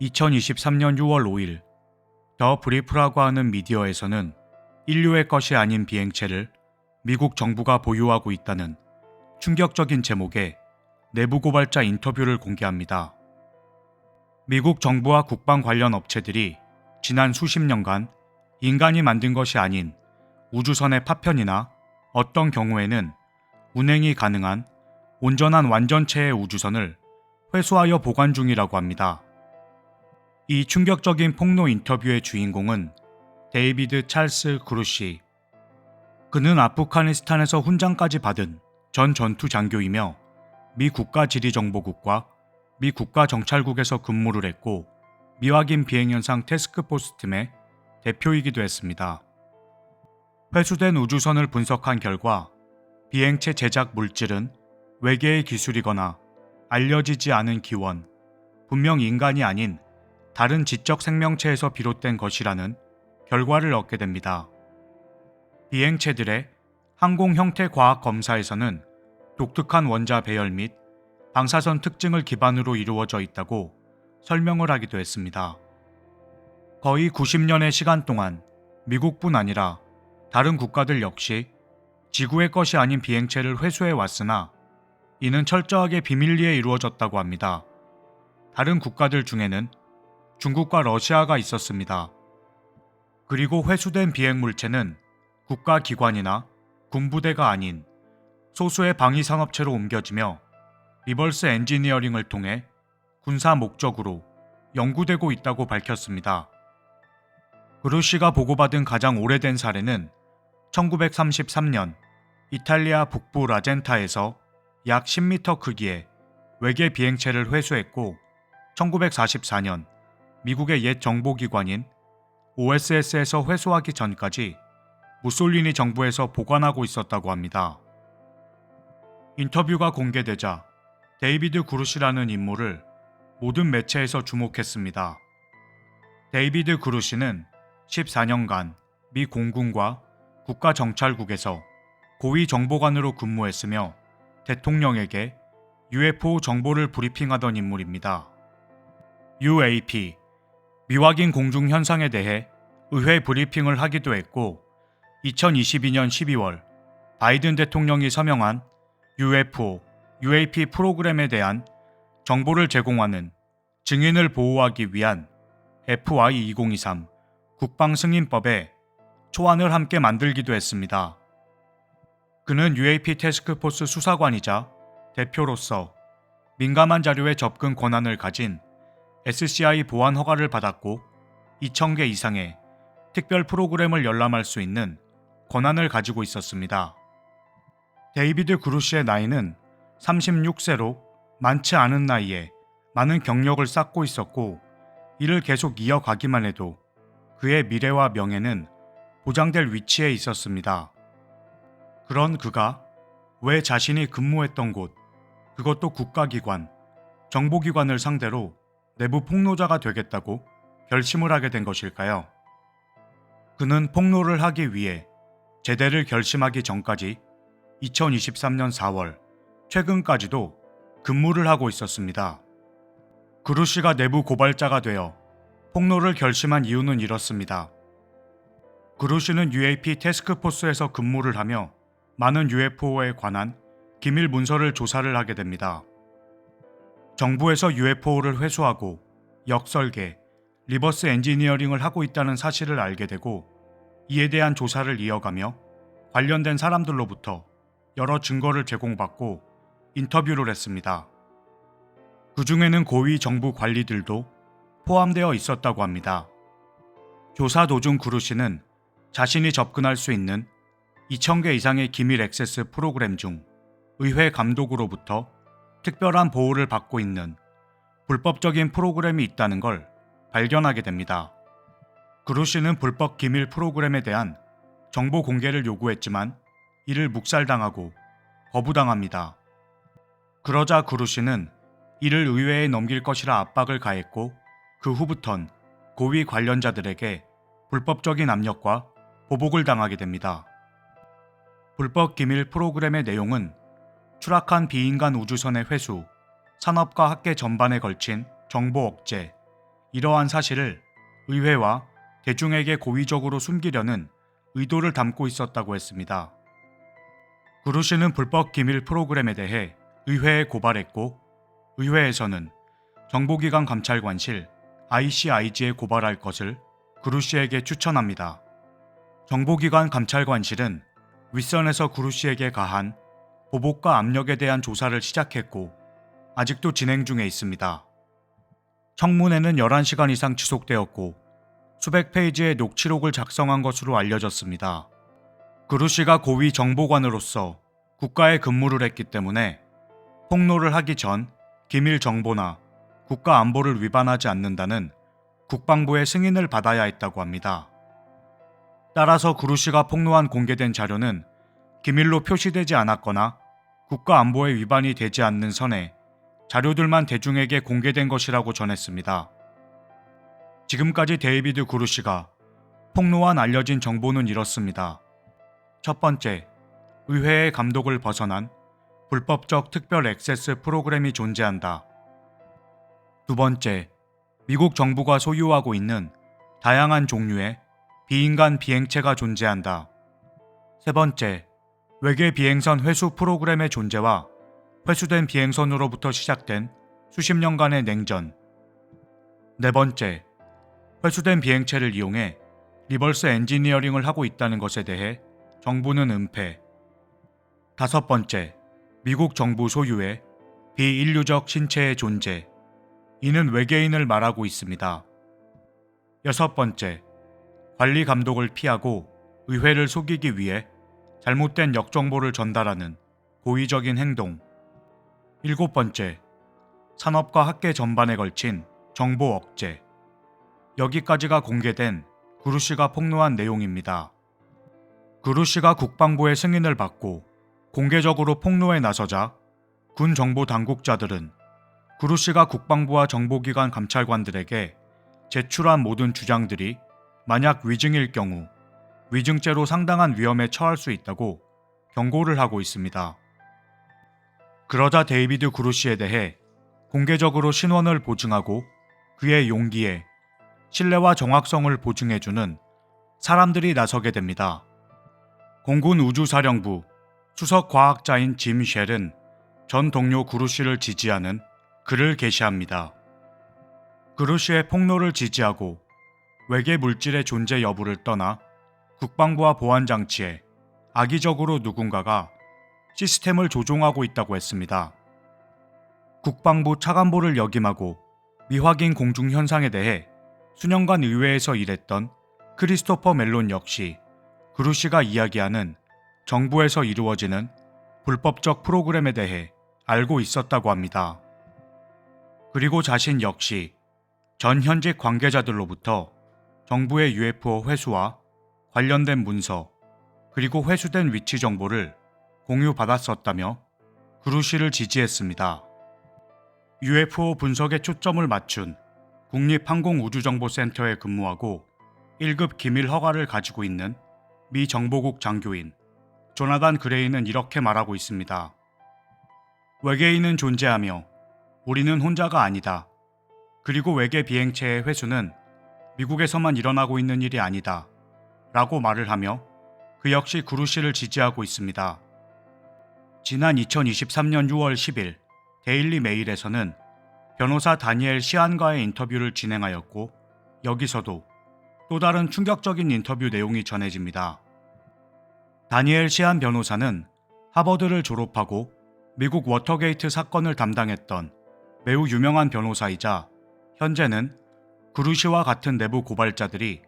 (2023년 6월 5일) 더 브리프라고 하는 미디어에서는 인류의 것이 아닌 비행체를 미국 정부가 보유하고 있다는 충격적인 제목의 내부 고발자 인터뷰를 공개합니다. 미국 정부와 국방 관련 업체들이 지난 수십 년간 인간이 만든 것이 아닌 우주선의 파편이나 어떤 경우에는 운행이 가능한 온전한 완전체의 우주선을 회수하여 보관 중이라고 합니다. 이 충격적인 폭로 인터뷰의 주인공은 데이비드 찰스 그루시. 그는 아프가니스탄에서 훈장까지 받은 전 전투 장교이며 미 국가지리정보국과 미 국가정찰국에서 근무를 했고 미확인 비행현상 테스크포스 팀의 대표이기도 했습니다. 회수된 우주선을 분석한 결과 비행체 제작 물질은 외계의 기술이거나 알려지지 않은 기원, 분명 인간이 아닌 다른 지적 생명체에서 비롯된 것이라는 결과를 얻게 됩니다. 비행체들의 항공 형태 과학 검사에서는 독특한 원자 배열 및 방사선 특징을 기반으로 이루어져 있다고 설명을 하기도 했습니다. 거의 90년의 시간 동안 미국뿐 아니라 다른 국가들 역시 지구의 것이 아닌 비행체를 회수해 왔으나 이는 철저하게 비밀리에 이루어졌다고 합니다. 다른 국가들 중에는 중국과 러시아가 있었습니다. 그리고 회수된 비행 물체는 국가 기관이나 군부대가 아닌 소수의 방위 산업체로 옮겨지며 리버스 엔지니어링을 통해 군사 목적으로 연구되고 있다고 밝혔습니다. 그루시가 보고받은 가장 오래된 사례는 1933년 이탈리아 북부 라젠타에서 약 10m 크기의 외계 비행체를 회수했고 1944년 미국의 옛 정보기관인 OSS에서 회수하기 전까지 무솔리니 정부에서 보관하고 있었다고 합니다. 인터뷰가 공개되자 데이비드 그루시라는 인물을 모든 매체에서 주목했습니다. 데이비드 그루시는 14년간 미 공군과 국가정찰국에서 고위 정보관으로 근무했으며 대통령에게 UFO 정보를 브리핑하던 인물입니다. UAP, 미확인 공중 현상에 대해 의회 브리핑을 하기도 했고 2022년 12월 바이든 대통령이 서명한 UFO, UAP 프로그램에 대한 정보를 제공하는 증인을 보호하기 위한 FY 2023 국방 승인법에 초안을 함께 만들기도 했습니다. 그는 UAP 테스크포스 수사관이자 대표로서 민감한 자료에 접근 권한을 가진 SCI 보안 허가를 받았고 2,000개 이상의 특별 프로그램을 열람할 수 있는 권한을 가지고 있었습니다. 데이비드 그루시의 나이는 36세로 많지 않은 나이에 많은 경력을 쌓고 있었고 이를 계속 이어가기만 해도 그의 미래와 명예는 보장될 위치에 있었습니다. 그런 그가 왜 자신이 근무했던 곳, 그것도 국가기관, 정보기관을 상대로 내부 폭로자가 되겠다고 결심을 하게 된 것일까요? 그는 폭로를 하기 위해 제대를 결심하기 전까지 2023년 4월 최근까지도 근무를 하고 있었습니다. 그루시가 내부 고발자가 되어 폭로를 결심한 이유는 이렇습니다. 그루시는 UAP 테스크포스에서 근무를 하며 많은 UFO에 관한 기밀 문서를 조사를 하게 됩니다. 정부에서 UFO를 회수하고 역설계, 리버스 엔지니어링을 하고 있다는 사실을 알게 되고 이에 대한 조사를 이어가며 관련된 사람들로부터 여러 증거를 제공받고 인터뷰를 했습니다. 그 중에는 고위 정부 관리들도 포함되어 있었다고 합니다. 조사 도중 그루시는 자신이 접근할 수 있는 2,000개 이상의 기밀 액세스 프로그램 중 의회 감독으로부터 특별한 보호를 받고 있는 불법적인 프로그램이 있다는 걸 발견하게 됩니다. 그루시는 불법 기밀 프로그램에 대한 정보 공개를 요구했지만 이를 묵살당하고 거부당합니다. 그러자 그루시는 이를 의회에 넘길 것이라 압박을 가했고 그 후부턴 고위 관련자들에게 불법적인 압력과 보복을 당하게 됩니다. 불법 기밀 프로그램의 내용은 추락한 비인간 우주선의 회수, 산업과 학계 전반에 걸친 정보 억제, 이러한 사실을 의회와 대중에게 고의적으로 숨기려는 의도를 담고 있었다고 했습니다. 그루시는 불법 기밀 프로그램에 대해 의회에 고발했고 의회에서는 정보기관 감찰관실 ICIG에 고발할 것을 그루시에게 추천합니다. 정보기관 감찰관실은 윗선에서 그루시에게 가한 보복과 압력에 대한 조사를 시작했고 아직도 진행 중에 있습니다. 청문회는 11시간 이상 지속되었고 수백 페이지의 녹취록을 작성한 것으로 알려졌습니다. 그루시가 고위 정보관으로서 국가에 근무를 했기 때문에 폭로를 하기 전 기밀 정보나 국가 안보를 위반하지 않는다는 국방부의 승인을 받아야 했다고 합니다. 따라서 그루시가 폭로한 공개된 자료는 기밀로 표시되지 않았거나 국가 안보에 위반이 되지 않는 선에 자료들만 대중에게 공개된 것이라고 전했습니다. 지금까지 데이비드 그루시가 폭로한 알려진 정보는 이렇습니다. 첫 번째, 의회의 감독을 벗어난 불법적 특별 액세스 프로그램이 존재한다. 두 번째, 미국 정부가 소유하고 있는 다양한 종류의 비인간 비행체가 존재한다. 세 번째, 외계 비행선 회수 프로그램의 존재와 회수된 비행선으로부터 시작된 수십 년간의 냉전. 네 번째, 회수된 비행체를 이용해 리버스 엔지니어링을 하고 있다는 것에 대해 정부는 은폐. 다섯 번째, 미국 정부 소유의 비인류적 신체의 존재. 이는 외계인을 말하고 있습니다. 여섯 번째, 관리 감독을 피하고 의회를 속이기 위해 잘못된 역정보를 전달하는 고의적인 행동. 일곱 번째, 산업과 학계 전반에 걸친 정보 억제. 여기까지가 공개된 그루시가 폭로한 내용입니다. 그루시가 국방부의 승인을 받고 공개적으로 폭로에 나서자 군 정보 당국자들은 그루시가 국방부와 정보기관 감찰관들에게 제출한 모든 주장들이 만약 위증일 경우 위증죄로 상당한 위험에 처할 수 있다고 경고를 하고 있습니다. 그러자 데이비드 그루시에 대해 공개적으로 신원을 보증하고 그의 용기에 신뢰와 정확성을 보증해주는 사람들이 나서게 됩니다. 공군 우주사령부 수석 과학자인 짐 쉘은 전 동료 그루시를 지지하는 글을 게시합니다. 그루시의 폭로를 지지하고 외계 물질의 존재 여부를 떠나 국방부와 보안 장치에 악의적으로 누군가가 시스템을 조종하고 있다고 했습니다. 국방부 차관보를 역임하고 미확인 공중 현상에 대해 수년간 의회에서 일했던 크리스토퍼 멜론 역시 그루시가 이야기하는 정부에서 이루어지는 불법적 프로그램에 대해 알고 있었다고 합니다. 그리고 자신 역시 전 현직 관계자들로부터 정부의 UFO 회수와 관련된 문서 그리고 회수된 위치 정보를 공유받았었다며 그루시를 지지했습니다. UFO 분석에 초점을 맞춘 국립항공우주정보센터에 근무하고 1급 기밀 허가를 가지고 있는 미 정보국 장교인 조나단 그레이는 이렇게 말하고 있습니다. 외계인은 존재하며 우리는 혼자가 아니다. 그리고 외계 비행체의 회수는 미국에서만 일어나고 있는 일이 아니다. 라고 말을 하며 그 역시 구루시를 지지하고 있습니다. 지난 2023년 6월 10일 데일리 메일에서는 변호사 다니엘 시안과의 인터뷰를 진행하였고 여기서도 또 다른 충격적인 인터뷰 내용이 전해집니다. 다니엘 시안 변호사는 하버드를 졸업하고 미국 워터게이트 사건을 담당했던 매우 유명한 변호사이자 현재는 그루시와 같은 내부 고발자들이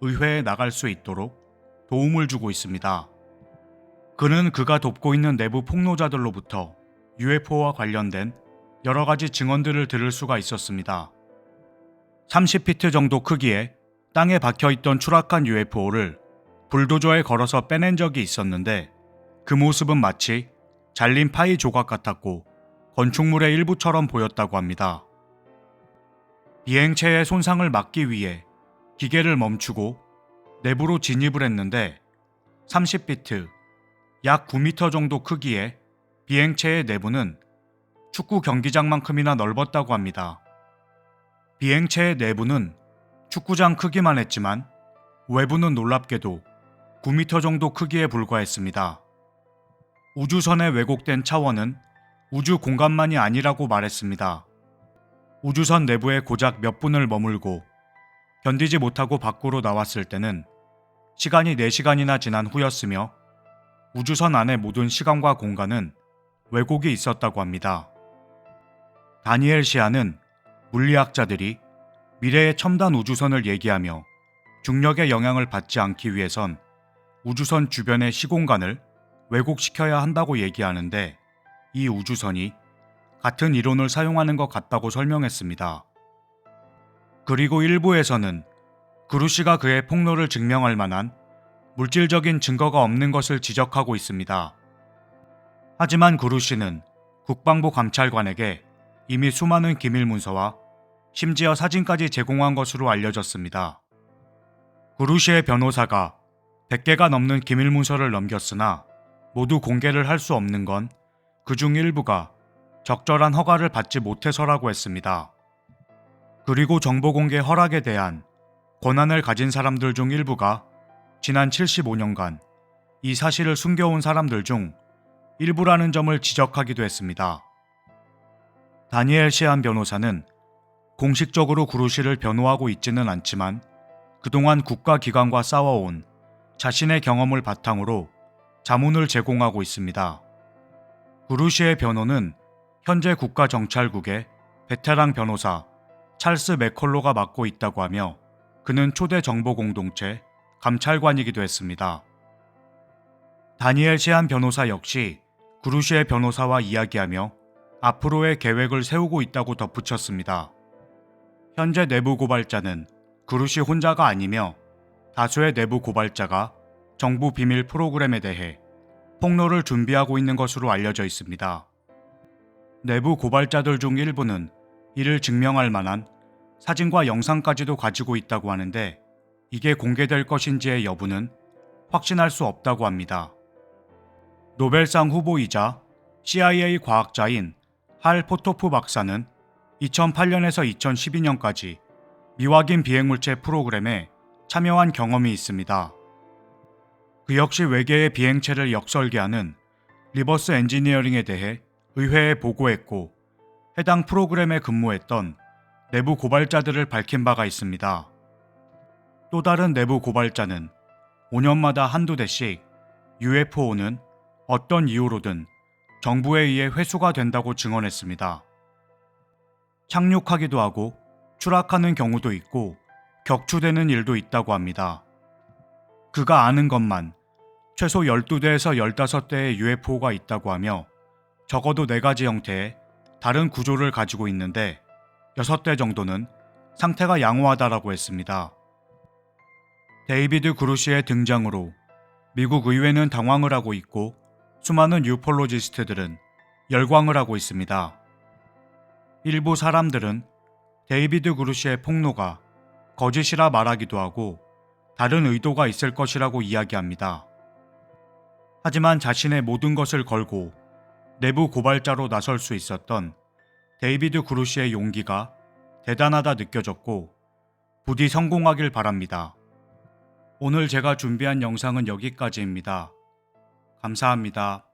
의회에 나갈 수 있도록 도움을 주고 있습니다. 그는 그가 돕고 있는 내부 폭로자들로부터 UFO와 관련된 여러 가지 증언들을 들을 수가 있었습니다. 30피트 정도 크기의 땅에 박혀 있던 추락한 UFO를 불도저에 걸어서 빼낸 적이 있었는데 그 모습은 마치 잘린 파이 조각 같았고 건축물의 일부처럼 보였다고 합니다. 비행체의 손상을 막기 위해 기계를 멈추고 내부로 진입을 했는데 30비트, 약 9m 정도 크기의 비행체의 내부는 축구 경기장만큼이나 넓었다고 합니다. 비행체의 내부는 축구장 크기만 했지만 외부는 놀랍게도 9m 정도 크기에 불과했습니다. 우주선의 왜곡된 차원은 우주 공간만이 아니라고 말했습니다. 우주선 내부에 고작 몇 분을 머물고 견디지 못하고 밖으로 나왔을 때는 시간이 4시간이나 지난 후였으며 우주선 안의 모든 시간과 공간은 왜곡이 있었다고 합니다. 다니엘 시아는 물리학자들이 미래의 첨단 우주선을 얘기하며 중력의 영향을 받지 않기 위해선 우주선 주변의 시공간을 왜곡시켜야 한다고 얘기하는데 이 우주선이 같은 이론을 사용하는 것 같다고 설명했습니다. 그리고 일부에서는 그루시가 그의 폭로를 증명할 만한 물질적인 증거가 없는 것을 지적하고 있습니다. 하지만 그루시는 국방부 감찰관에게 이미 수많은 기밀 문서와 심지어 사진까지 제공한 것으로 알려졌습니다. 그루시의 변호사가 100개가 넘는 기밀 문서를 넘겼으나 모두 공개를 할 수 없는 건 그중 일부가 적절한 허가를 받지 못해서라고 했습니다. 그리고 정보 공개 허락에 대한 권한을 가진 사람들 중 일부가 지난 75년간 이 사실을 숨겨온 사람들 중 일부라는 점을 지적하기도 했습니다. 다니엘 시안 변호사는 공식적으로 구루시를 변호하고 있지는 않지만 그동안 국가기관과 싸워온 자신의 경험을 바탕으로 자문을 제공하고 있습니다. 구루시의 변호는 현재 국가정찰국의 베테랑 변호사 찰스 맥컬로가 맡고 있다고 하며 그는 초대 정보 공동체 감찰관이기도 했습니다. 다니엘 시안 변호사 역시 구루시의 변호사와 이야기하며 앞으로의 계획을 세우고 있다고 덧붙였습니다. 현재 내부 고발자는 그루시 혼자가 아니며 다수의 내부 고발자가 정부 비밀 프로그램에 대해 폭로를 준비하고 있는 것으로 알려져 있습니다. 내부 고발자들 중 일부는 이를 증명할 만한 사진과 영상까지도 가지고 있다고 하는데 이게 공개될 것인지의 여부는 확신할 수 없다고 합니다. 노벨상 후보이자 CIA 과학자인 할 포토프 박사는 2008년에서 2012년까지 미확인 비행물체 프로그램에 참여한 경험이 있습니다. 그 역시 외계의 비행체를 역설계하는 리버스 엔지니어링에 대해 의회에 보고했고 해당 프로그램에 근무했던 내부 고발자들을 밝힌 바가 있습니다. 또 다른 내부 고발자는 5년마다 한두 대씩 UFO는 어떤 이유로든 정부에 의해 회수가 된다고 증언했습니다. 착륙하기도 하고 추락하는 경우도 있고 격추되는 일도 있다고 합니다. 그가 아는 것만 최소 12대에서 15대의 UFO가 있다고 하며 적어도 4가지 형태의 다른 구조를 가지고 있는데 6대 정도는 상태가 양호하다라고 했습니다. 데이비드 그루시의 등장으로 미국 의회는 당황을 하고 있고 수많은 유폴로지스트들은 열광을 하고 있습니다. 일부 사람들은 데이비드 그루시의 폭로가 거짓이라 말하기도 하고 다른 의도가 있을 것이라고 이야기합니다. 하지만 자신의 모든 것을 걸고 내부 고발자로 나설 수 있었던 데이비드 그루시의 용기가 대단하다 느껴졌고 부디 성공하길 바랍니다. 오늘 제가 준비한 영상은 여기까지입니다. 감사합니다.